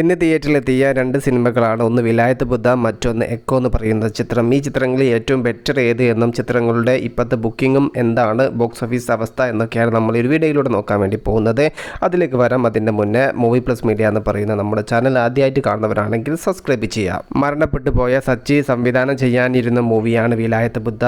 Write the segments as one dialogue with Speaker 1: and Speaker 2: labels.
Speaker 1: ഇന്ന് തിയേറ്ററിലെത്തിയ രണ്ട് സിനിമകളാണ് ഒന്ന് വിലായത്ത് ബുദ്ധ മറ്റൊന്ന് എക്കോ എന്ന് പറയുന്ന ചിത്രം ഈ ചിത്രങ്ങളിൽ ഏറ്റവും ബെറ്റർ ഏത് എന്നും ചിത്രങ്ങളുടെ ഇപ്പോഴത്തെ ബുക്കിങ്ങും എന്താണ് ബോക്സ് ഓഫീസ് അവസ്ഥ എന്നൊക്കെയാണ് നമ്മൾ ഒരു വീഡിയോയിലൂടെ നോക്കാൻ വേണ്ടി പോകുന്നത്. അതിലേക്ക് വരാം. അതിന്റെ മുന്നേ മൂവി പ്ലസ് മീഡിയ എന്ന് പറയുന്ന നമ്മുടെ ചാനൽ ആദ്യമായിട്ട് കാണുന്നവരാണെങ്കിൽ സബ്സ്ക്രൈബ് ചെയ്യാം മരണപ്പെട്ടു പോയ സച്ചി സംവിധാനം ചെയ്യാനിരുന്ന മൂവിയാണ് വിലായത്ത് ബുദ്ധ.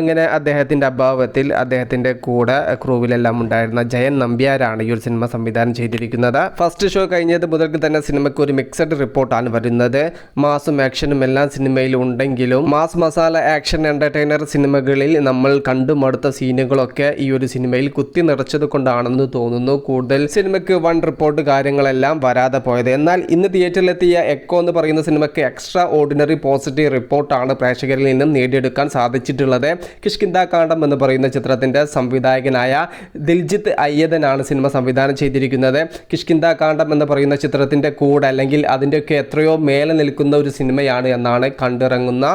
Speaker 1: അങ്ങനെ അദ്ദേഹത്തിന്റെ അഭാവത്തിൽ അദ്ദേഹത്തിന്റെ കൂടെ ക്രൂവിലെല്ലാം ഉണ്ടായിരുന്ന ജയൻ നമ്പ്യാരാണ് ഈ ഒരു സിനിമ സംവിധാനം ചെയ്തിരിക്കുന്നത്. ഫസ്റ്റ് ഷോ കഴിഞ്ഞത് മുതൽക്ക് തന്നെ സിനിമയ്ക്ക് ഒരു മിക്സഡ് റിപ്പോർട്ടാണ് വരുന്നത് മാസും ആക്ഷനും എല്ലാം സിനിമയിൽ ഉണ്ടെങ്കിലും മാസ് മസാല ആക്ഷൻ എന്റർടൈനർ സിനിമകളിൽ നമ്മൾ കണ്ടുമടുത്ത സീനുകളൊക്കെ ഈ ഒരു സിനിമയിൽ കുത്തി നിറച്ചത് കൊണ്ടാണെന്ന് തോന്നുന്നു. കൂടുതൽ സിനിമയ്ക്ക് വൺ റിപ്പോർട്ട് കാര്യങ്ങളെല്ലാം വരാതെ പോയത്. എന്നാൽ ഇന്ന് തിയേറ്ററിലെത്തിയ എക്കോ എന്ന് പറയുന്ന സിനിമയ്ക്ക് എക്സ്ട്രാ ഓർഡിനറി പോസിറ്റീവ് റിപ്പോർട്ടാണ് പ്രേക്ഷകരിൽ നിന്നും നേടിയെടുക്കാൻ സാധിച്ചിട്ടുള്ളത്. കിഷ്കിന്ദ കാണ്ഡം എന്ന് പറയുന്ന ചിത്രത്തിന്റെ സംവിധായകനായ ദിൽജിത്ത് അയ്യതനാണ് സിനിമ സംവിധാനം ചെയ്തിരിക്കുന്നത്. കിഷ്കിന്ദ കാണ്ഡം എന്ന് പറയുന്ന ചിത്രത്തിന്റെ കൂടെ അല്ലെങ്കിൽ അതിന്റെയൊക്കെ എത്രയോ മേലെ നിൽക്കുന്ന ഒരു സിനിമയാണ് എന്നാണ് കണ്ടിറങ്ങുന്ന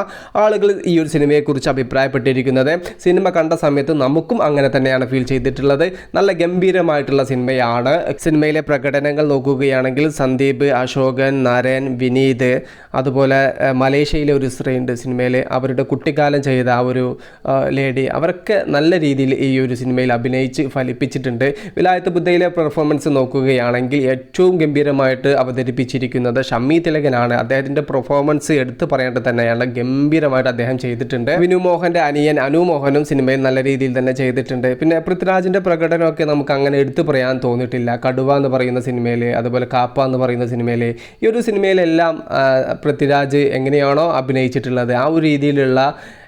Speaker 1: ആളുകൾ ഈ ഒരു സിനിമയെക്കുറിച്ച് അഭിപ്രായപ്പെട്ടിരിക്കുന്നത്. സിനിമ കണ്ട സമയത്ത് നമുക്കും അങ്ങനെ തന്നെയാണ് ഫീൽ ചെയ്തിട്ടുള്ളത്. നല്ല ഗംഭീരമായിട്ടുള്ള സിനിമയാണ്. സിനിമയിലെ പ്രകടനങ്ങൾ നോക്കുകയാണെങ്കിൽ സന്ദീപ് അശോകൻ നരൻ വിനീത് അതുപോലെ മലേഷ്യയിലെ ഒരു സ്ത്രീയുണ്ട് സിനിമയിലെ. അവരുടെ കുട്ടിക്കാലം ചെയ്ത ആ ഒരു ലേഡി. അവരൊക്കെ നല്ല രീതിയിൽ ഈ ഒരു സിനിമയിൽ അഭിനയിച്ച് ഫലിപ്പിച്ചിട്ടുണ്ട്. വിലായത്ത് ബുദ്ധയിലെ പെർഫോമൻസ് നോക്കുകയാണെങ്കിൽ ഏറ്റവും ഗംഭീരമായിട്ട് അവതരിപ്പിച്ചിരിക്കുന്നത് ഷമ്മി തിലകനാണ്. അദ്ദേഹത്തിന്റെ പെർഫോമൻസ് എടുത്തു പറയേണ്ടത് തന്നെയാണ്. ഗംഭീരമായിട്ട് അദ്ദേഹം ചെയ്തിട്ടുണ്ട്. വിനു മോഹന്റെ അനിയൻ അനു മോഹനും സിനിമയിൽ നല്ല രീതിയിൽ തന്നെ ചെയ്തിട്ടുണ്ട്. പിന്നെ പൃഥ്വിരാജിന്റെ പ്രകടനമൊക്കെ നമുക്ക് അങ്ങനെ എടുത്തു പറയാൻ തോന്നിയിട്ടില്ല. കടുവ എന്ന് പറയുന്ന സിനിമയിൽ അതുപോലെ കാപ്പ എന്ന് പറയുന്ന സിനിമയിൽ ഈ ഒരു സിനിമയിലെല്ലാം പൃഥ്വിരാജ് എങ്ങനെയാണോ അഭിനയിച്ചിട്ടുള്ളത് ആ ഒരു രീതിയിലുള്ള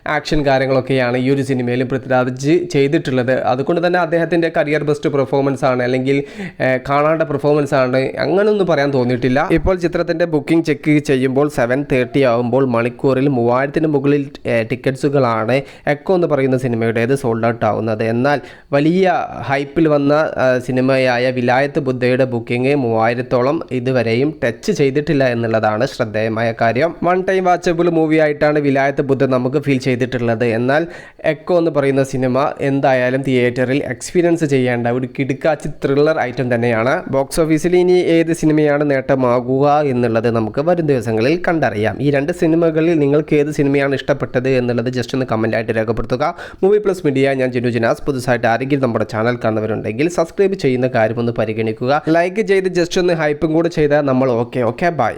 Speaker 1: ആക്ഷൻ കാര്യങ്ങളൊക്കെയാണ് ഈ ഒരു സിനിമയിലും പൃഥ്വിരാജ് ചെയ്തിട്ടുള്ളത്. അതുകൊണ്ട് തന്നെ അദ്ദേഹത്തിന്റെ കരിയർ ബെസ്റ്റ് പെർഫോമൻസ് ആണ് അല്ലെങ്കിൽ കാണാണ്ട പെർഫോമൻസ് ആണ്. അങ്ങനെയൊന്നും പറയാൻ തോന്നിയിട്ടില്ല. ഇപ്പോൾ ചിത്രത്തിന്റെ ബുക്കിംഗ് ചെക്ക് ചെയ്യുമ്പോൾ സെവൻ തേർട്ടി ആകുമ്പോൾ മണിക്കൂറിൽ മൂവായിരത്തിന് മുകളിൽ ടിക്കറ്റ്സുകളാണ് എക്കോ എന്ന് പറയുന്ന സിനിമയുടേത് സോൾഡ് ഔട്ട് ആവുന്നത്. എന്നാൽ വലിയ ഹൈപ്പിൽ വന്ന സിനിമയായ വിലായത്ത് ബുദ്ധയുടെ ബുക്കിംഗ് മൂവായിരത്തോളം ഇതുവരെയും ടച്ച് ചെയ്തിട്ടില്ല എന്നുള്ളതാണ് ശ്രദ്ധേയമായ കാര്യം. വൺ ടൈം വാച്ചബിൾ മൂവി ആയിട്ടാണ് വിലായത്ത് ബുദ്ധ നമുക്ക് ഫീൽ ചെയ്തിട്ടുള്ളത്. എന്നാൽ എക്കോ എന്ന് പറയുന്ന സിനിമ എന്തായാലും തിയേറ്ററിൽ എക്സ്പീരിയൻസ് ചെയ്യേണ്ട ഒരു കിടുക്കാച്ചി ത്രില്ലർ ഐറ്റം തന്നെയാണ്. ബോക്സ് ഓഫീസിൽ ഇനി ഏത് സിനിമയാണ് നേട്ടമാകുക എന്നുള്ളത് നമുക്ക് വരും ദിവസങ്ങളിൽ കണ്ടറിയാം. ഈ രണ്ട് സിനിമകളിൽ നിങ്ങൾക്ക് ഏത് സിനിമയാണ് ഇഷ്ടപ്പെട്ടത് എന്നുള്ളത് ജസ്റ്റ് ഒന്ന് കമന്റായിട്ട് രേഖപ്പെടുത്തുക. മൂവി പ്ലസ് മീഡിയ ഞാൻ ജിനു ജിനാസ്. പുതുസായിട്ട് ആരെങ്കിലും നമ്മുടെ ചാനൽ കാണുന്നവരുണ്ടെങ്കിൽ സബ്സ്ക്രൈബ് ചെയ്യുന്ന കാര്യം ഒന്ന് പരിഗണിക്കുക. ലൈക്ക് ചെയ്ത് ജസ്റ്റ് ഒന്ന് ഹൈപ്പും കൂടെ ചെയ്താൽ നമ്മൾ ഓക്കെ ഓക്കെ ബൈ